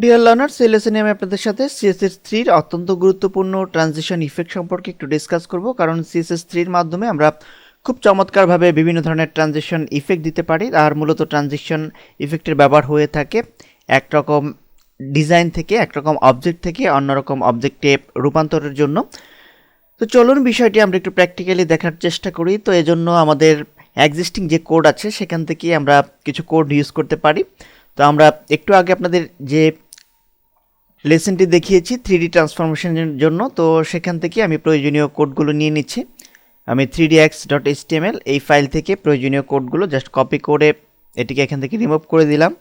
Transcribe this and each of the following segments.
Dear learners এই লেসনে আমি আপনাদের সাথে সিএসএস থ্রির অত্যন্ত গুরুত্বপূর্ণ ট্রানজিশন ইফেক্ট সম্পর্কে একটু ডিসকাস করব। কারণ সিএসএস থ্রির মাধ্যমে আমরা খুব চমৎকারভাবে বিভিন্ন ধরনের ট্রানজিশন ইফেক্ট দিতে পারি। আর মূলত ট্রানজিশন ইফেক্টের ব্যবহার হয়ে থাকে একরকম ডিজাইন থেকে, একরকম অবজেক্ট থেকে, অন্যরকম অবজেক্টে রূপান্তরের জন্য। তো চলুন বিষয়টি আমরা একটু প্র্যাকটিক্যালি দেখার চেষ্টা করি। তো এজন্য আমাদের এক্সিস্টিং যে কোড আছে, সেখান থেকে আমরা কিছু কোড ইউজ করতে পারি। তো আমরা একটু আগে আপনাদের যে লেসনটি দেখিয়েছি থ্রি ডি ট্রান্সফরমেশনের জন্য। তো সেখান থেকে আমি প্রয়োজনীয় কোডগুলো নিয়ে নিচ্ছি। আমি three D X dot HTML এই ফাইল থেকে প্রয়োজনীয় কোডগুলো জাস্ট কপি করে এটিকে এখান থেকে রিমুভ করে দিলাম।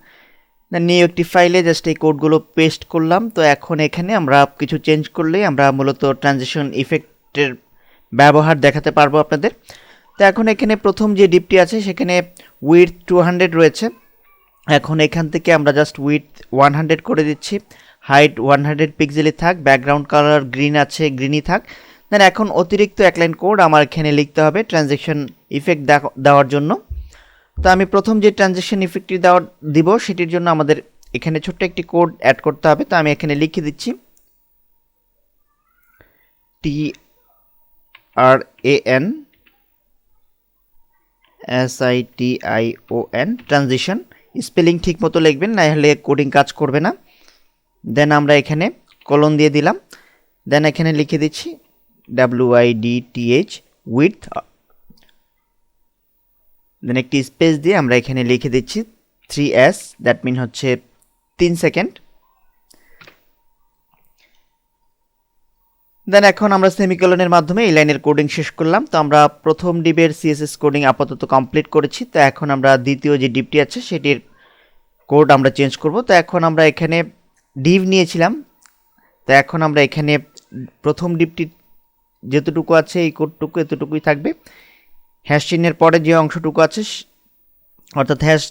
নিয়ে একটি ফাইলে জাস্ট এই কোডগুলো পেস্ট করলাম। তো এখন এখানে আমরা কিছু চেঞ্জ করলেই আমরা মূলত ট্রানজেকশন ইফেক্টের ব্যবহার দেখাতে পারব আপনাদের। তো এখন এখানে প্রথম যে ডিপটি আছে, সেখানে উইথ টু হান্ড্রেড রয়েছে। এখন এখান থেকে আমরা জাস্ট উইথ ওয়ান হান্ড্রেড করে দিচ্ছি। হাইট ওয়ান হান্ড্রেড পিক্সেলে থাক ব্যাকগ্রাউন্ড কালার গ্রিন আছে গ্রিনই থাক। দেন এখন অতিরিক্ত এক লাইন কোড আমার এখানে লিখতে হবে ট্রানজ্যাকশন ইফেক্ট দেওয়ার জন্য। তো আমি প্রথম যে ট্রানজ্যাকশন ইফেক্টটি দেওয়ার দিব, সেটির জন্য আমাদের এখানে ছোট্ট একটি কোড অ্যাড করতে হবে। তো আমি এখানে লিখে দিচ্ছি। T R A N S I T I O N transition spelling ঠিক মতো লিখবেন, না হলে কোডিং কাজ করবে না। দেন আমরা এখানে কলন দিয়ে দিলাম। দেন এখানে লিখে দিচ্ছি W I D T H width then একটি স্পেস দিয়ে আমরা এখানে লিখে দিচ্ছি থ্রি এস দ্যাট মিন হচ্ছে তিন সেকেন্ড দেন এখন আমরা সেমিকলনের মাধ্যমে এই লাইনের কোডিং শেষ করলাম। তো আমরা প্রথম ডিবের সিএসএস কোডিং আপাতত কমপ্লিট করেছি। তো এখন আমরা দ্বিতীয় যে ডিপটি আছে, সেটির কোড আমরা চেঞ্জ করব। তো এখন আমরা এখানে ডিভ নিয়েছিলাম। তো এখন আমরা এখানে প্রথম ডিপটি যেতটুকু আছে, এই কোডটুকু এতটুকুই থাকবে। হ্যাশ চিহ্নের পরে যে অংশটুকু আছে অর্থাৎ হ্যাশ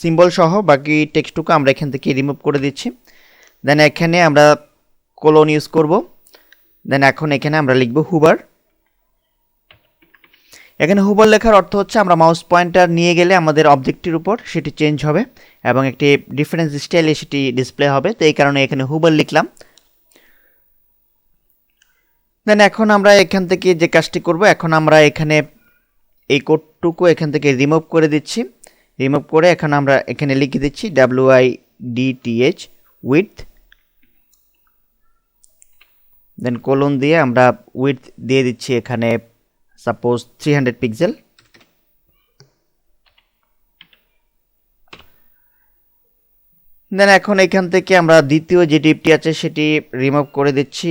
সিম্বল সহ বাকি টেক্সটুকু আমরা এখান থেকে রিমুভ করে দিচ্ছি। দেন এখানে আমরা কোলন ইউজ করব। দেন এখন এখানে আমরা লিখব হুবার। এখানে হুবার লেখার অর্থ হচ্ছে আমরা মাউস পয়েন্টার নিয়ে গেলে আমাদের অবজেক্টটির উপর সেটি চেঞ্জ হবে এবং একটি ডিফারেন্স স্টাইলে সেটি ডিসপ্লে হবে। তো এই কারণে এখানে হুবার লিখলাম। দেন এখন আমরা এখান থেকে যে কাজটি করব, এখন আমরা এখানে এই কোডটুকু এখান থেকে রিমুভ করে দিচ্ছি। রিমুভ করে এখন আমরা এখানে লিখে দিচ্ছি W I D T H width then colon দিয়ে আমরা উইথ দিয়ে দিচ্ছি এখানে suppose three hundred pixel then এখন এখান থেকে আমরা দ্বিতীয় যে ডিপটি আছে সেটি রিমুভ করে দিচ্ছি।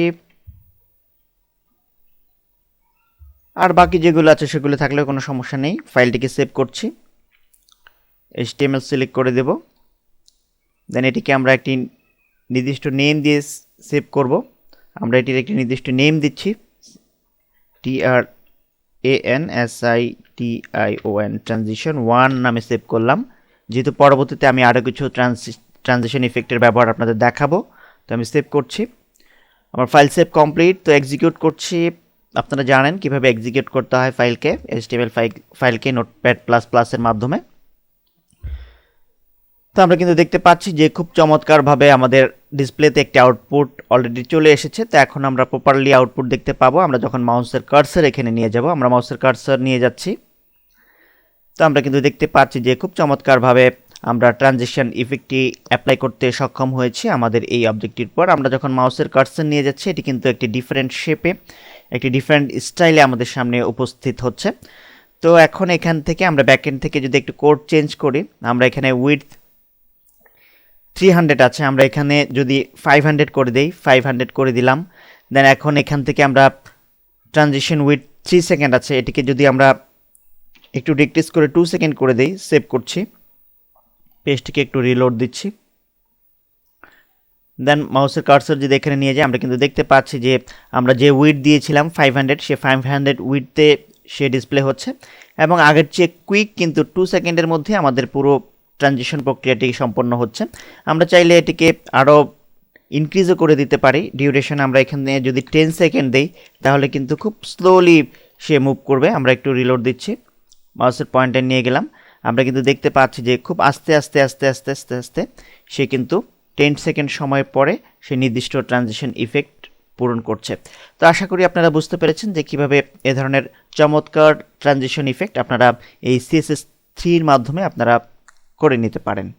আর বাকি যেগুলো আছে সেগুলো থাকলেও কোনো সমস্যা নেই। ফাইলটিকে সেভ করছি। এইচটিএমএল সিলেক্ট করে দেব। দেন এটিকে আমরা একটি নির্দিষ্ট নেম দিয়ে সেভ করব। আমরা এটির একটি নির্দিষ্ট নেম দিচ্ছি। T R A S I T I O N transition one নামে সেভ করলাম। যেহেতু পরবর্তীতে আমি আরও কিছু ট্রানজি ট্রানজিশন ইফেক্টের ব্যবহার আপনাদের দেখাবো, তো আমি সেভ করছি। আমার ফাইল সেভ কমপ্লিট তো এক্সিকিউট করছি। আপনারা জানেন কীভাবে এক্সিকিউট করতে হয় ফাইলকে এইচটিএমএল ফাইল ফাইলকে নোটপ্যাড প্লাস প্লাসের মাধ্যমে। তো আমরা কিন্তু দেখতে পাচ্ছি যে খুব চমৎকারভাবে আমাদের ডিসপ্লেতে একটি আউটপুট অলরেডি চলে এসেছে। তো এখন আমরা প্রপারলি আউটপুট দেখতে পাবো। আমরা যখন মাউসের কার্সার এখানে নিয়ে যাব, আমরা মাউসের কার্সার নিয়ে যাচ্ছি। তো আমরা কিন্তু দেখতে পাচ্ছি যে খুব চমৎকারভাবে আমরা ট্রানজিশন ইফেক্টটি অ্যাপ্লাই করতে সক্ষম হয়েছি আমাদের এই অবজেক্টটির পর। আমরা যখন মাউসের কার্সার নিয়ে যাচ্ছি, এটি কিন্তু একটি ডিফারেন্ট শেপে একটি ডিফারেন্ট স্টাইলে আমাদের সামনে উপস্থিত হচ্ছে। তো এখন এখান থেকে আমরা ব্যাকএন্ড থেকে যদি একটু কোড চেঞ্জ করি, আমরা এখানে উইথ থ্রি হান্ড্রেড আছে, আমরা এখানে যদি ফাইভ হান্ড্রেড করে দিই ফাইভ হান্ড্রেড করে দিলাম দেন এখন এখান থেকে আমরা ট্রানজিশন উইথ থ্রি সেকেন্ড আছে, এটিকে যদি আমরা একটু ডিক্রিজ করে টু সেকেন্ড করে দিই সেভ করছি পেজটিকে একটু রিলোড দিচ্ছি। দেন মাউসের কার্সার যদি এখানে নিয়ে যাই, আমরা কিন্তু দেখতে পাচ্ছি যে আমরা যে উইথ দিয়েছিলাম ফাইভ হান্ড্রেড সে ফাইভ হান্ড্রেড উইথতে সে ডিসপ্লে হচ্ছে। এবং আগের চেয়ে কুইক কিন্তু টু সেকেন্ডের মধ্যে আমাদের পুরো ট্রানজিশন প্রক্রিয়াটি সম্পন্ন হচ্ছে। আমরা চাইলে এটিকে আরও ইনক্রিজও করে দিতে পারি। ডিউরেশন আমরা এখানে যদি টেন সেকেন্ড দিই, তাহলে কিন্তু খুব স্লোলি সে মুভ করবে। আমরা একটু রিলোড দিচ্ছি। মাউসের পয়েন্টার নিয়ে গেলাম। আমরা কিন্তু দেখতে পাচ্ছি যে খুব আস্তে আস্তে আস্তে আস্তে আস্তে আস্তে সে কিন্তু টেন সেকেন্ড সময় পরে সেই নির্দিষ্ট ট্রানজিশন ইফেক্ট পূরণ করছে। তো আশা করি আপনারা বুঝতে পেরেছেন যে কীভাবে এ ধরনের চমৎকার ট্রানজিশন ইফেক্ট আপনারা এই সিএসএস থ্রির মাধ্যমে আপনারা করে নিতে পারেন।